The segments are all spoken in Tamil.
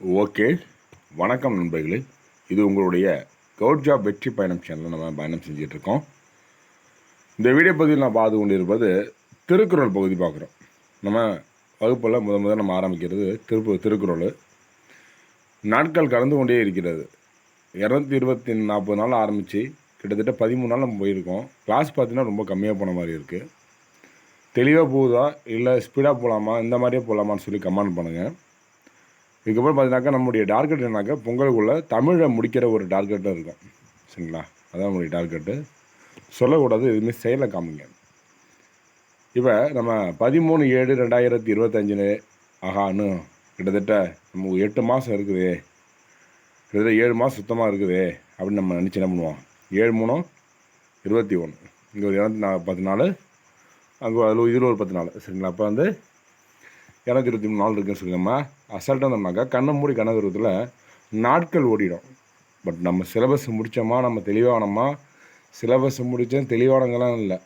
ஓகே. வணக்கம் நண்பர்களே. இது உங்களுடைய கவுட் ஜாப் வெற்றி பயணம் சேனலில் நம்ம பயணம் செஞ்சுட்டு இந்த வீடியோ பகுதியில் நான் பார்த்து கொண்டிருப்பது திருக்குறள் பகுதி பார்க்குறோம். நம்ம வகுப்பில் முத முதல் நம்ம ஆரம்பிக்கிறது திருப்பு திருக்குறள். நாட்கள் கலந்து கொண்டே இருக்கிறது. இரநூத்தி இருபத்தி நாற்பது நாள் ஆரம்பித்து கிட்டத்தட்ட பதிமூணு நாள் நம்ம போயிருக்கோம். கிளாஸ் பார்த்தீங்கன்னா ரொம்ப கம்மியாக போன மாதிரி இருக்குது தெளிவாக போகுதா? இல்லை ஸ்பீடாக போகலாமா இந்த மாதிரியே போகலாமான்னு சொல்லி கமெண்ட் பண்ணுங்கள் இதுக்கப்புறம் பார்த்தீங்கன்னாக்கா நம்முடைய டார்கெட் என்னாக்கா பொங்கலுக்குள்ளே தமிழை முடிக்கிற ஒரு டார்கெட்டும் இருக்கும். சரிங்களா? அதான் நம்முடைய டார்கெட்டு சொல்லக்கூடாது எதுவுமே செயலை காமிங்க. இப்போ நம்ம பதிமூணு ஏழு ரெண்டாயிரத்தி இருபத்தஞ்சில் ஆகான்னு கிட்டத்தட்ட நம்ம எட்டு மாதம் இருக்குது. கிட்டத்தட்ட ஏழு மாதம் சுத்தமாக இருக்குது அப்படின்னு நம்ம நினச்சி என்ன பண்ணுவோம்? ஏழு மூணு இருபத்தி ஒன்று இங்கே ஒரு இரநூத்தி நா பத்து நாள் அங்கே அதில் இதில் ஒரு பத்து நாள் சரிங்களா? அப்போ வந்து இரநூத்தி இருபத்தி மூணு நாள் இருக்குன்னு சொல்லுங்கம்மா. அசால்ட்டாக இருந்தோம்னாக்கா கண்ணை மூடி கனகரத்தில் நாட்கள் ஓடிடும். பட் நம்ம சிலபஸ் முடித்தோமா நம்ம தெளிவானோமா? சிலபஸ் முடித்தோம் தெளிவானங்கெல்லாம் இல்லை.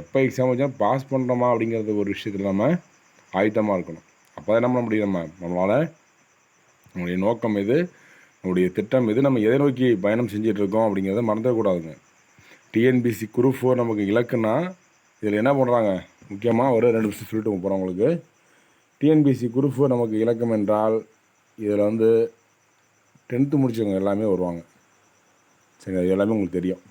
எப்போ எக்ஸாம் வச்சா பாஸ் பண்ணுறோமா அப்படிங்கிறது ஒரு விஷயத்தில் நம்ம ஆயத்தமாக இருக்கணும். அப்போ தான் நம்ம முடியும் நம்ம? நம்மளால் நம்முடைய நோக்கம் எது? நம்முடைய திட்டம் எது? நம்ம எதை நோக்கி பயணம் செஞ்சிட்ருக்கோம் அப்படிங்கிறத மறந்துடக்கூடாதுங்க டிஎன்பிசி குரூப் ஃபோர் நமக்கு இலக்குன்னா இதில் என்ன பண்ணுறாங்க முக்கியமாக ஒரு ரெண்டு நிமிஷம் சொல்லிட்டு போகிறோம் உங்களுக்கு. டிஎன்பிசி குரூப் ஃபோர் நமக்கு இலக்கம் என்றால் இதில் வந்து டென்த்து முடித்தவங்க எல்லாமே வருவாங்க. சரி அது எல்லாமே உங்களுக்கு தெரியும்.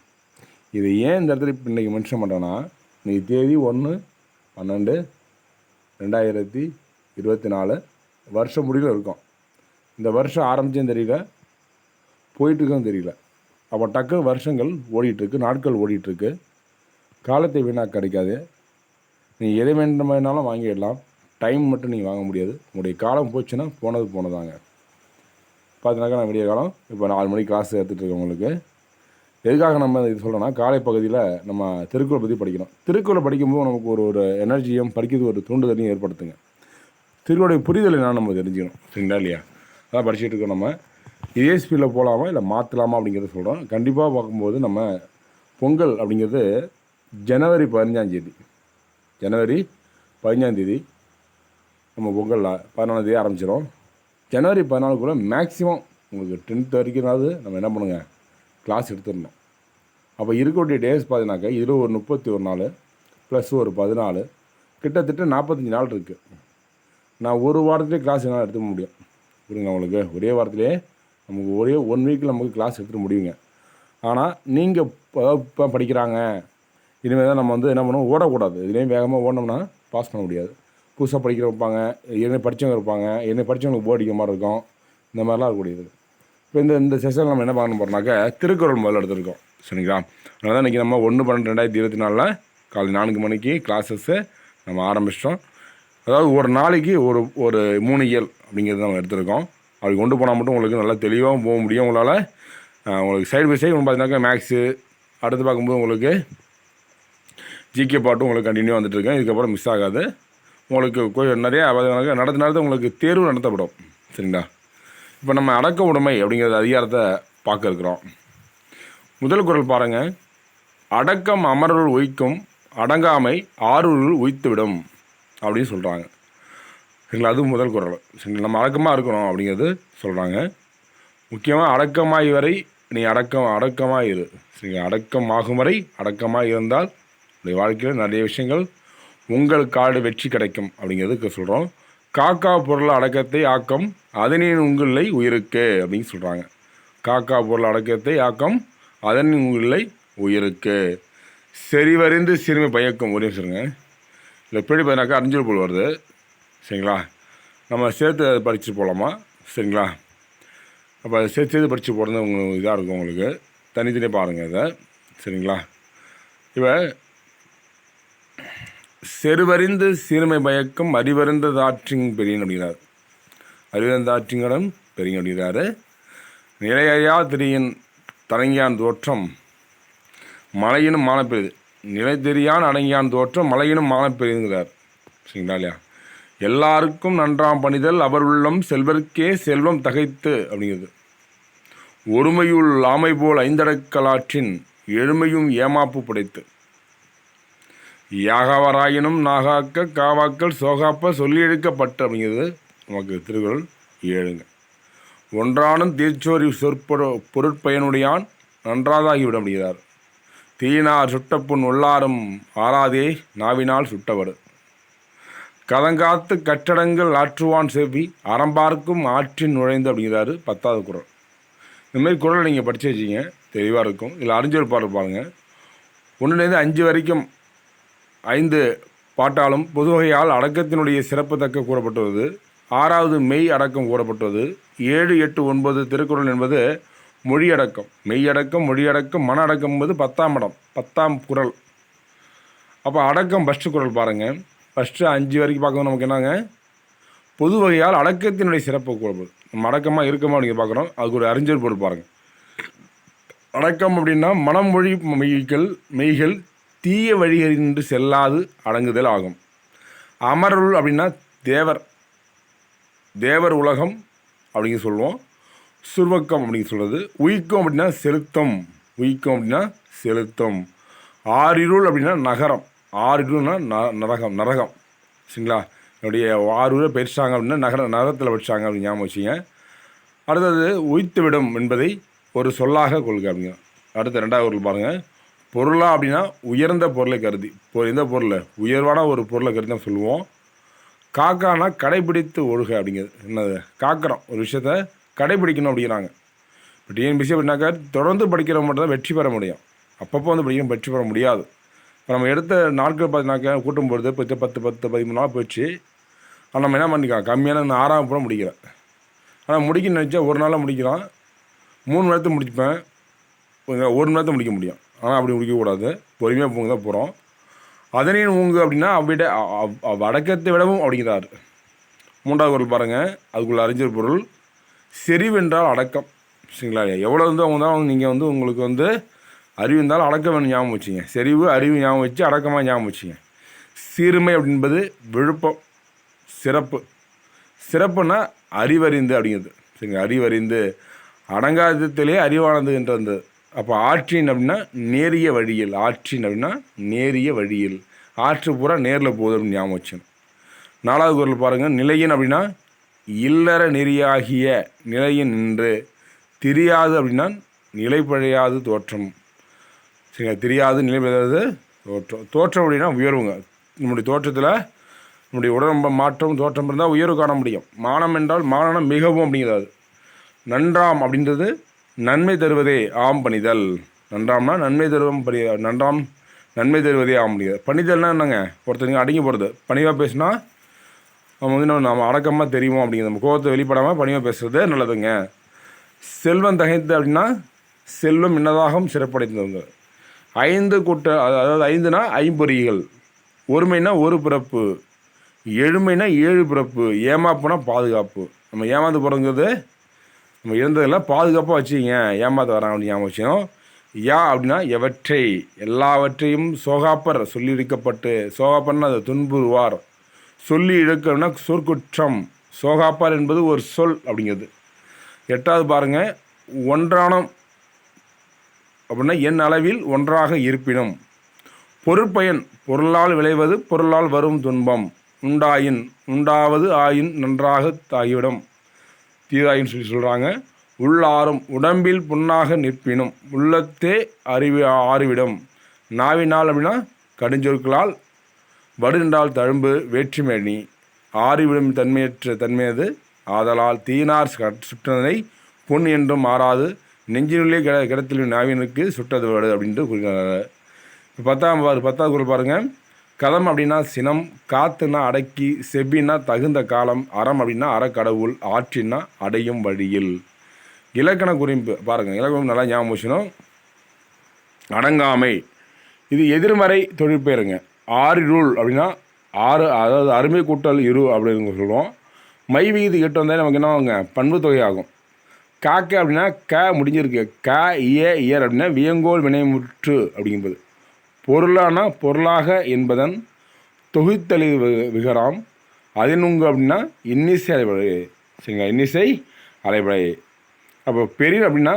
இது ஏன் இந்த இடத்துல இப்போ இன்றைக்கி மென்ஷன் பண்ணுறேன்னா இன்றைக்கி தேதி ஒன்று பன்னெண்டு ரெண்டாயிரத்தி இருபத்தி நாலு வருஷம் முடிவில் இருக்கும். இந்த வருஷம் ஆரம்பிச்சும் தெரியல போயிட்டுருக்கும் தெரியல. அப்போ டக்குன்னு வருஷங்கள் ஓடிட்டுருக்கு நாட்கள் ஓடிட்டுருக்கு. காலத்தை வீணாக கிடைக்காது நீங்கள் எதை வேண்டுமானாலும் வாங்கிடலாம். டைம் மட்டும் நீங்கள் வாங்க முடியாது. உங்களுடைய காலம் போச்சுன்னா போனது போனதாங்க. பார்த்தீங்கன்னாக்கா நான் விடிய காலம் இப்போ நாலு மணிக்கு கிளாஸ் எடுத்துகிட்டு எதுக்காக நம்ம இது சொல்கிறோன்னா காலை பகுதியில் நம்ம திருக்குறள் பற்றி படிக்கணும். திருக்குறளை படிக்கும்போது நமக்கு ஒரு ஒரு எனர்ஜியும் படிக்கிறது ஒரு தூண்டுதலையும் ஏற்படுத்துங்க. திருக்குறளுடைய புரிதல் நான் நம்ம தெரிஞ்சுக்கணும். சரிங்களா இல்லையா? அதான் படிச்சுட்டு இருக்கோம் நம்ம. இதே ஸ்பீடில் போகலாமா இல்லை மாற்றலாமா அப்படிங்கிறத சொல்கிறோம் கண்டிப்பாக பார்க்கும்போது நம்ம பொங்கல் அப்படிங்கிறது ஜனவரி பதினஞ்சாந்தேதி ஜனவரி பதினஞ்சாந்தேதி நம்ம பொங்கல் பதினாலாந்தேதி ஆரம்பிச்சிடும் ஜனவரி பதினாலுக்குள்ளே மேக்ஸிமம் உங்களுக்கு டென்த் வரைக்கும்னாவது நம்ம என்ன பண்ணுங்க? கிளாஸ் எடுத்துடணும். அப்போ இருக்கக்கூடிய டேஸ் பார்த்தீங்கன்னாக்கா இதில் ஒரு முப்பத்தி ஒரு நாள் ப்ளஸ் ஒரு பதினாலு கிட்டத்தட்ட நாற்பத்தஞ்சு நாள் இருக்குது நான் ஒரு வாரத்துலேயே கிளாஸ் என்னால் எடுத்துக்க முடியும். புரியுங்க உங்களுக்கு? ஒரே வாரத்திலே நமக்கு ஒரே ஒன் வீக்கில் நமக்கு கிளாஸ் எடுத்துட முடியுங்க. ஆனால் நீங்கள் இப்போ படிக்கிறாங்க. இனிமேல் தான் நம்ம வந்து என்ன பண்ணுவோம்? ஓடக்கூடாது. இதுலேயும் வேகமாக ஓடினோம்னா பாஸ் பண்ண முடியாது. புதுசாக படிக்கிற இருப்பாங்க என்ன படித்தவங்க இருப்பாங்க என்ன படித்தவங்களுக்கு போர் அடிக்க மாதிரி இருக்கும். இந்த மாதிரிலாம் இருக்கக்கூடியது. இப்போ இந்த இந்த செஷனில் நம்ம என்ன பண்ண போகிறோம்னாக்கா திருக்குறள் முதல்ல எடுத்திருக்கோம். சரிங்களா? அதனால தான் இன்றைக்கி நம்ம ஒன்று பன்னெண்டு ரெண்டாயிரத்தி இருபத்தி நாலில் காலை நான்கு மணிக்கு கிளாஸஸ்ஸு நம்ம ஆரம்பிச்சிட்டோம். அதாவது ஒரு நாளைக்கு ஒரு ஒரு மூணு இயல் அப்படிங்கிறது நம்ம எடுத்திருக்கோம். அப்படி கொண்டு போனால் மட்டும் உங்களுக்கு நல்லா தெளிவாகவும் போக முடியும் உங்களால். உங்களுக்கு சைடு பை சைடு பார்த்தீங்கன்னாக்கா மேக்ஸு அடுத்து பார்க்கும்போது உங்களுக்கு ஜிகே பாட்டும் உங்களுக்கு கண்டினியூ வந்துட்டுருக்கேன் இதுக்கப்புறம் மிஸ் ஆகாது. உங்களுக்கு நிறைய நடத்த நடத்த உங்களுக்கு தேர்வு நடத்தப்படும். சரிங்களா? இப்போ நம்ம அடக்க உடைமை அப்படிங்கிறது அதிகாரத்தை பார்க்க இருக்கிறோம். முதல் குரல் பாருங்க. அடக்கம் அமரருள் உய்க்கும் அடங்காமை ஆறுருள் உய்த்துவிடும் அப்படின்னு சொல்கிறாங்க சரிங்களா? அது முதல் குரல். சரிங்களா? நம்ம அடக்கமாக இருக்கணும் அப்படிங்கிறது சொல்கிறாங்க முக்கியமாக அடக்கமாய் வரை நீ அடக்கம் அடக்கமாக இரு. சரிங்களா? அடக்கம் ஆகும் வரை அடக்கமாக இருந்தால் உடைய வாழ்க்கையில் நிறைய விஷயங்கள் உங்கள் காடு வெற்றி கிடைக்கும் அப்படிங்கிறதுக்கு சொல்கிறோம் காக்கா பொருள் அடக்கத்தை ஆக்கம் அதனின் உங்களை உயிருக்கு அப்படின்னு சொல்கிறாங்க காக்கா பொருள் அடக்கத்தை ஆக்கம் அதனின் உங்களை உயிருக்கு. செறிவறிந்து சிறுமை பயக்கும் ஒரே சொல்லுங்க இல்லை எப்படி பார்த்தீங்கன்னாக்கா அஞ்சல் போல் வருது. சரிங்களா? நம்ம சேர்த்து அதை போகலாமா சரிங்களா? அப்போ அதை சேர்த்து சேர்த்து படித்து போகிறது உங்களுக்கு இதாக இருக்கும் உங்களுக்கு. தனித்தனியாக பாருங்கள் இதை. சரிங்களா? இப்போ செருவறிந்து சீர்மை பயக்கும் அறிவறிந்த தாற்றிங் பெரியன் அப்படிங்கிறார். அறிவறிந்த ஆற்றிங்கடம் பெரியன் அப்படிங்கிறாரு. நிலையறியா திரியின் தடங்கியான் தோற்றம் மலையினும் மானப்பெரிது. நிலை தெரியான் அடங்கியான் தோற்றம் மலையினும் மானப்பெரிதுங்கிறார். சரிங்களா இல்லையா? எல்லாருக்கும் நன்றாம் பணிதல் அவர் உள்ளம் செல்வர்க்கே செல்வம் தகைத்து அப்படிங்கிறது. ஒருமையுள் ஆமை போல் ஐந்தடக்கலாற்றின் எழுமையும் ஏமாப்பு படைத்து. யாகாவராயினும் நாகாக்க காவாக்கள் சோகாப்ப சொல்லி இழுக்கப்பட்டு அப்படிங்கிறது நமக்கு திருக்குறள் ஏழுங்க ஒன்றானும் தீர்ச்சோரி சொற்பொரு பொருட்பயனுடையான் நன்றாதாகிவிட முடிகிறார். தீனார் சுட்டப்புண் உள்ளாரும் ஆறாதே நாவினால் சுட்டவர் கதங்காத்து கட்டடங்கள் ஆற்றுவான் செவ்வி அறம்பார்க்கும் ஆற்றின் நுழைந்து அப்படிங்கிறாரு பத்தாவது குரல் இந்த மாதிரி குரலை நீங்கள் படித்து வச்சிங்க தெளிவாக இருக்கும். இதில் அறிஞர் பாடல் ஒன்றுலேருந்து அஞ்சு வரைக்கும் ஐந்து பாட்டாலும் பொதுவகையால் அடக்கத்தினுடைய சிறப்பு தக்க கூறப்பட்டுள்ளது. ஆறாவது மெய் அடக்கம் கூறப்பட்டுள்ளது. ஏழு எட்டு ஒன்பது திருக்குறள் என்பது மொழியடக்கம் மெய்யடக்கம் மொழியடக்கம் மன அடக்கம் என்பது பத்தாம் இடம் பத்தாம் குரல். அப்போ அடக்கம் ஃபஸ்ட்டு குரல் பாருங்கள் ஃபஸ்ட்டு அஞ்சு வரைக்கும் பார்க்கும்போது நமக்கு என்னங்க? பொது வகையால் அடக்கத்தினுடைய சிறப்பு கூறப்படுது நம்ம அடக்கமாக இருக்கமா நீங்கள் பார்க்குறோம் அதுக்கு ஒரு அறிஞர் பொருள் பாருங்கள் அடக்கம் அப்படின்னா மனம் மொழி மெய்கள் மெய்கள் தீய வழிகளின்றி செல்லாது அடங்குதல் ஆகும். அமருள் அப்படின்னா தேவர். தேவர் உலகம் அப்படிங்க சொல்லுவோம். சுர்வக்கம் அப்படின்னு சொல்கிறது உயிக்கம் அப்படின்னா செலுத்தம். உயிக்கம் அப்படின்னா செலுத்தம். ஆறிருள் அப்படின்னா நகரம். ஆறிருள்னா ந நரகம் நரகம். சரிங்களா? என்னுடைய ஆறுரை பெருசாங்க அப்படின்னா நகர நகரத்தில் படிச்சாங்க அப்படின்னு ஞாபகம் வச்சுங்க அடுத்தது உயித்து விடும் என்பதை ஒரு சொல்லாக கொள்க அப்படிங்க. அடுத்த ரெண்டாவது பாருங்கள் பொருளாக அப்படின்னா உயர்ந்த பொருளை கருதி. இப்போ எந்த பொருளை? உயர்வான ஒரு பொருளை கருதி தான் சொல்லுவோம். காக்கானா கடைபிடித்து ஒழுக அப்படிங்கிறது. என்னது? காக்கிறோம் ஒரு விஷயத்த கடைபிடிக்கணும் அப்படிங்கிறாங்க. இப்போ டிஎன்பிசி அப்படின்னாக்கா தொடர்ந்து படிக்கிறவங்க மட்டும் தான் வெற்றி பெற முடியும். அப்பப்போ வந்து படிக்கணும் வெற்றி பெற முடியாது. இப்போ நம்ம எடுத்த நாட்கள் பார்த்தீங்கன்னாக்கா கூட்டம் போகிறது இப்போ பத்து பத்து பதிமூணு நாள் போயிடுச்சு ஆனால் நம்ம என்ன பண்ணிக்கலாம்? கம்மியான நான் ஆறாம் கூட முடிக்கிறேன் ஆனால் முடிக்கணும்னு நினச்சா ஒரு நாளாக முடிக்கலாம். மூணு நேரத்தை முடிச்சுப்பேன். ஒரு நேரத்தை முடிக்க முடியும். ஆனால் அப்படி முடிக்கக்கூடாது பொறுமையாக போங்க தான் போகிறோம் அதனையும் உங்க அப்படின்னா அவ்விட வடக்கத்தை விடவும் அப்படிங்கிறார். மூன்றாவது பொருள் பாருங்கள் அதுக்குள்ள அறிஞர் பொருள். செறிவென்றால் அடக்கம். சரிங்களா? எவ்வளோ வந்து அவங்க தான் நீங்கள் வந்து உங்களுக்கு வந்து அறிவு இருந்தாலும் அடக்க வேணும் ஞாபகம் வச்சுங்க. செறிவு அறிவு ஞாபகம் வச்சு அடக்கமாக ஞாபகம் வச்சுங்க. சீர்மை அப்படின்பது விழுப்பம் சிறப்பு. சிறப்புனா அறிவறிந்து அப்படிங்கிறது. சரிங்க அறிவறிந்து அடங்காதத்திலே அறிவானது என்றது. அப்போ ஆற்றின் அப்படின்னா நேரிய வழியில் ஆற்றின் அப்படின்னா நேரிய வழியில். ஆற்று பூரா நேரில் போதும் ஞாபகம் வச்சுக்கணும். நாலாவது குரல் பாருங்கள் நிலையின் அப்படின்னா இல்லற நெறியாகிய நிலையின் நின்று தெரியாது அப்படின்னா நிலைப்பழையாது தோற்றம். சரிங்களா? தெரியாது நிலைப்படையாது தோற்றம். தோற்றம் அப்படின்னா உயர்வுங்க. நம்முடைய தோற்றத்தில் நம்முடைய உடம்பு மாற்றம் தோற்றம் இருந்தால் உயர்வு காண முடியும். மானம் என்றால் மானம் மிகவும் அப்படிங்கிறது. நன்றாம் அப்படின்றது நன்மை தருவதே ஆம் பணிதல். நன்றாம்னா நன்மை தருவம் பணி நன்றாம் நன்மை தருவதே ஆம் முடியாது பணிதல்னா என்னங்க? ஒருத்தருங்க அடங்கி போகிறது பணிவாக பேசினா நம்ம வந்து நம்ம நம்ம அடக்கமாக தெரியும் அப்படிங்கிற நம்ம கோபத்தை வெளிப்படாமல் பணிவாக பேசுகிறது நல்லதுங்க. செல்வம் தகைத்து அப்படின்னா செல்வம் இன்னதாகவும் சிறப்படைந்தவங்க ஐந்து கூட்ட அதாவது ஐந்துனா ஐம்பொறிகள். ஒருமைனா ஒரு பிறப்பு. எழுமைனா ஏழு பிறப்பு. ஏமாப்புனா பாதுகாப்பு. நம்ம ஏமாந்து போகிறதுங்கிறது நம்ம இழந்ததெல்லாம் பாதுகாப்பாக வச்சுக்கிங்க. ஏமாத்த வரான் அப்படின்னு ஞாபகம் வச்சோம் யா அப்படின்னா எவற்றை? எல்லாவற்றையும் சோகாப்பர் சொல்லி இருக்கப்பட்டு சோகாப்பர்னா அதை துன்புறுவார். சொல்லி இழுக்கணும்னா சொற்குற்றம். சோகாப்பார் என்பது ஒரு சொல் அப்படிங்கிறது. எட்டாவது பாருங்கள் ஒன்றானம் அப்படின்னா என் அளவில் ஒன்றாக இருப்பினும். பொருட்பயன் பொருளால் விளைவது பொருளால் வரும் துன்பம். உண்டாயின் உண்டாவது ஆயின் நன்றாக தாகிவிடும். தீதாயின்னு சொல்லி சொல்கிறாங்க உள்ளாரும் உடம்பில் புண்ணாக நிற்பினும். உள்ளத்தே அறிவி ஆறிவிடும். நாவினால் அப்படின்னா கடுஞ்சொற்களால் வடுநின்றால் தழும்பு வேற்றுமேனி. ஆறிவிடும் தன்மையற்ற தன்மையது ஆதலால் தீனார் சுற்றதனை பொன் என்றும் மாறாது நெஞ்சினுள்ளே கிட கிடத்தில் நாவினுக்கு சுட்டது வடு அப்படின்ட்டு குறிக்கிறாங்க இப்போ பத்தாம் பத்தாவது குரல் பாருங்கள் கதம் அப்படின்னா சினம் காத்துனா அடக்கி செவ்வினா தகுந்த காலம் அறம் அப்படின்னா அறக்கடவுள் ஆற்றினா அடையும் வழியில். இலக்கண குறிப்பு பாருங்கள் இலக்கணம் நல்லா ஞாபகம் வச்சுணும் அடங்காமை. இது எதிர்மறை தொழிற்பெயருங்க ஆறிருள் அப்படின்னா ஆறு அதாவது அருமை கூட்டல் இரு அப்படின்னு சொல்லுவோம். மை விகிது எட்டு வந்தால் நமக்கு என்ன ஆகுங்க? பண்பு தொகை ஆகும். காக்க அப்படின்னா க முடிஞ்சிருக்கு. க இய இயர் அப்படின்னா வியங்கோல் வினைமுற்று அப்படிங்கிறது பொருளானா பொருளாக என்பதன் தொகுத்தலி விகராம். அதினுங்க அப்படின்னா இன்னிசை அலைபடை சரிங்களா இன்னிசை அலைபடை. அப்போ பெரிய அப்படின்னா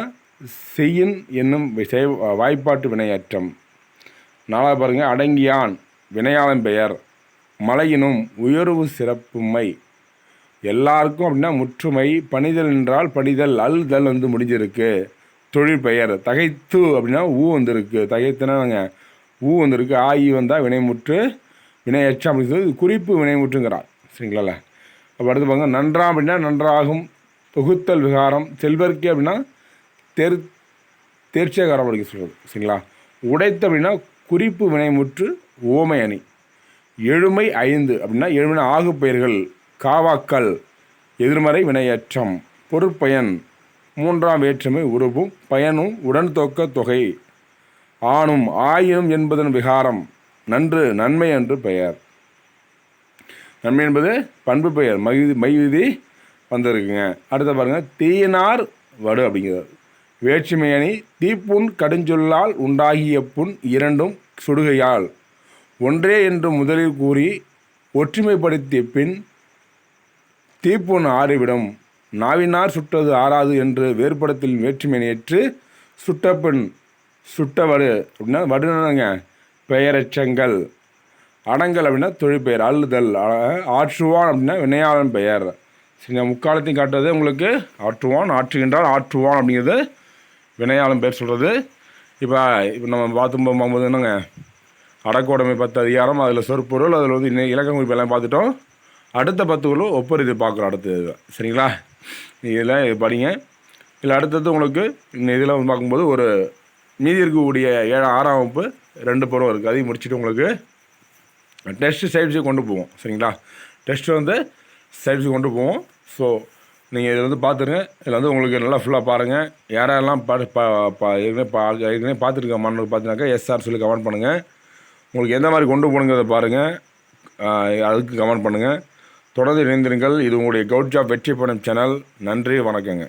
செய்யின் என்னும் செய் வாய்ப்பாட்டு வினையற்றம். நாளாக பாருங்கள் அடங்கியான் வினையாளன் பெயர். மலையினும் உயர்வு சிறப்புமை. எல்லாருக்கும் அப்படின்னா முற்றுமை. பணிதல் என்றால் பணிதல் அல்தல் வந்து முடிஞ்சிருக்கு. தொழில் பெயர். தகைத்து அப்படின்னா ஊ வந்திருக்கு. தகைத்துனாங்க ஊ வந்திருக்கு. ஆயி வந்தால் வினைமுற்று வினையச்சம் அப்படின்னு சொல்லி குறிப்பு வினைமுற்றுங்கிறார். சரிங்களா அப்போ அடுத்து பாருங்க நன்றா அப்படின்னா நன்றாகும் தொகுத்தல் விகாரம் செல்வர்க்கே அப்படின்னா தெர் தேர்ச்சியகாரம் படிக்க சொல்கிறது சரிங்களா? உடைத்து அப்படின்னா குறிப்பு வினைமுற்று ஓமை அணி. எழுமை ஐந்து அப்படின்னா எழுமையான ஆகு பெயர்கள் காவாக்கல் எதிர்மறை வினையற்றம் பொருட்பயன் மூன்றாம் வேற்றுமை உருவும் பயனும் உடன் தொக்க தொகை. ஆணும் ஆயினும் என்பதன் விகாரம். நன்று நன்மை என்று பெயர். நன்மை என்பது பண்பு பெயர். மகிதி மைவிதி வந்திருக்குங்க. அடுத்த பாருங்கள் தீயினார் வடு அப்படிங்கிறது. வேற்றுமையணி தீப்புண் கடுஞ்சொல்லால் உண்டாகிய புண் இரண்டும் சுடுகையால். ஒன்றே என்று முதலில் கூறி ஒற்றுமைப்படுத்திய பின் தீப்புண் ஆறிவிடும். நாவினார் சுட்டது ஆறாது என்று வேறுபடத்தில் வேற்றுமையேற்று ஏற்று சுட்ட வடு அப்படின்னா வடுனாங்க பெயரச்சங்கள். அடங்கல் அப்படின்னா தொழிற்பெயர் அள்ளுதல் ஆற்றுவான் அப்படின்னா வினையாளன் பெயர். சரி முக்காலத்தையும் காட்டுறது உங்களுக்கு. ஆற்றுவான் ஆற்றுகின்றால் ஆற்றுவான் அப்படிங்கிறது வினையாளன் பெயர் சொல்கிறது இப்போ இப்போ நம்ம பார்த்து போகும்போது என்னங்க? அடக்கோடமை பத்து அதிகாரம் அதில் சொற்பொருள் அதில் வந்து இன்னும் இலக்கம் குறிப்பு எல்லாம் பார்த்துட்டோம். அடுத்த பத்துகளும் ஒப்பர் இது பார்க்குறோம் அடுத்தது சரிங்களா? இதெல்லாம் இது படிங்க. இல்லை அடுத்தது உங்களுக்கு இந்த இதில் வந்து பார்க்கும்போது ஒரு மீதி இருக்கக்கூடிய ஏழு ஆறாம் வகுப்பு ரெண்டு பருவம் இருக்குது அதையும் முடிச்சுட்டு உங்களுக்கு டெஸ்ட்டு சைட்ஸுக்கு கொண்டு போவோம். சரிங்களா? டெஸ்ட்டு வந்து சைட்ஸுக்கு கொண்டு போவோம். ஸோ நீங்கள் இதில் வந்து பார்த்துருங்க. இதில் வந்து உங்களுக்கு நல்லா ஃபுல்லாக பாருங்கள் யாரெல்லாம் பா பா பா ஏற்கனவே பா ஏற்கனவே பார்த்துருக்க மாணவர்கள் பார்த்தினாக்கா எஸ்ஆர் சொல்லி கமெண்ட் பண்ணுங்கள் உங்களுக்கு எந்த மாதிரி கொண்டு போகணுங்கிறத பாருங்கள் அதுக்கு கமெண்ட் பண்ணுங்கள் தொடர்ந்து இணைந்திருங்கள். இது உங்களுடைய கவுட் ஜாப் வெற்றி படம் சேனல் நன்றி வணக்கங்க.